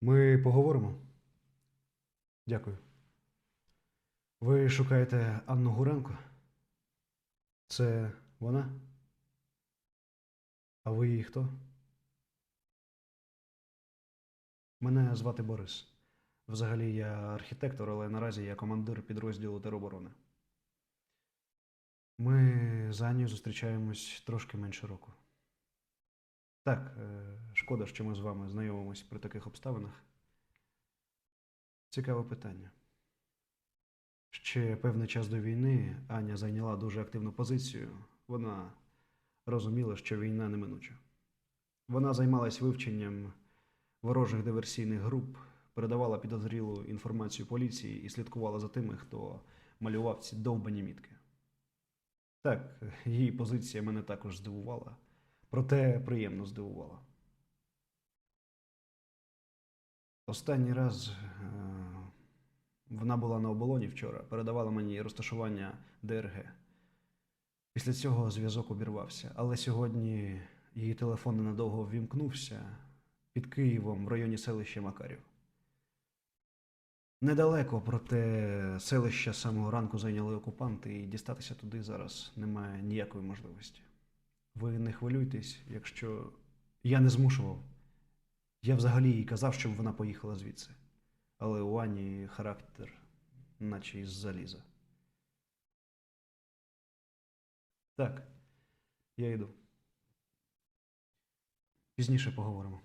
Ми поговоримо. Дякую. Ви шукаєте Анну Гуренко? Це вона? А ви її хто? Мене звати Борис. Взагалі я архітектор, але наразі я командир підрозділу тероборони. Ми з Анією зустрічаємось трошки менше року. Так, е, шкода, що ми з вами знайомимось при таких обставинах. Цікаве питання. Ще певний час до війни Аня зайняла дуже активну позицію. Вона розуміла, що війна неминуча. Вона займалась вивченням ворожих диверсійних груп, передавала підозрілу інформацію поліції і слідкувала за тими, хто малював ці довбані мітки. Так, її позиція мене також здивувала, проте приємно здивувала. Останній раз е, вона була на оболоні вчора, передавала мені розташування ДРГ. Після цього зв'язок обірвався, але сьогодні її телефон ненадовго ввімкнувся під Києвом в районі селища Макарів. Недалеко, проте селище самого ранку зайняли окупанти, і дістатися туди зараз немає ніякої можливості. Ви не хвилюйтесь, якщо я не змушував. Я взагалі їй казав, щоб вона поїхала звідси. Але у Ані характер, наче із заліза. Так, я йду. Пізніше поговоримо.